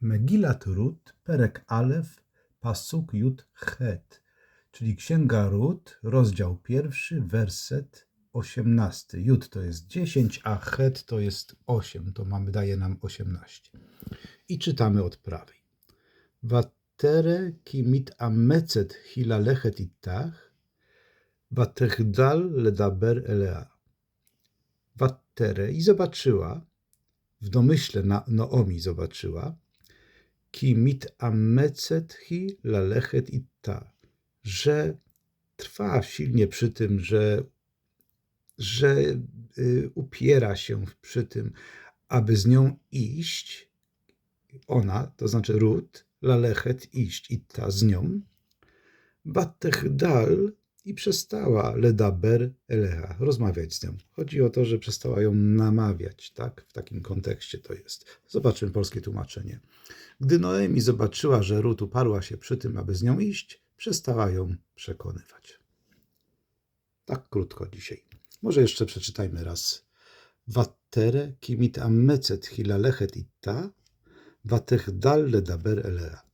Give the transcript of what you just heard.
Megilat Rut, Perek Alef, Pasuk Jud Het, czyli Księga Rut, rozdział pierwszy, werset osiemnasty. Jud to jest 10, a Het to jest 8, to mamy, daje nam 18. I czytamy od prawej. Watere kimit amecet hilalechet itach, watechdal ledaber elea. Watere i zobaczyła, w domyśle na Noomi zobaczyła, ki mit amecet hi lalechet itta, że trwa silnie przy tym, że, że y, upiera się przy tym, aby z nią iść, ona, to znaczy Rut, lalechet iść, itta z nią, batech dal i przestała ledaber eleha, rozmawiać z nią. Chodzi o to, że przestała ją namawiać, tak? W takim kontekście to jest. Zobaczmy polskie tłumaczenie. Gdy Noemi zobaczyła, że Rut uparła się przy tym, aby z nią iść, przestała ją przekonywać. Tak krótko dzisiaj. Może jeszcze przeczytajmy raz. Wattere kimit ammecet hilalechet itta, watech dal ledaber elea.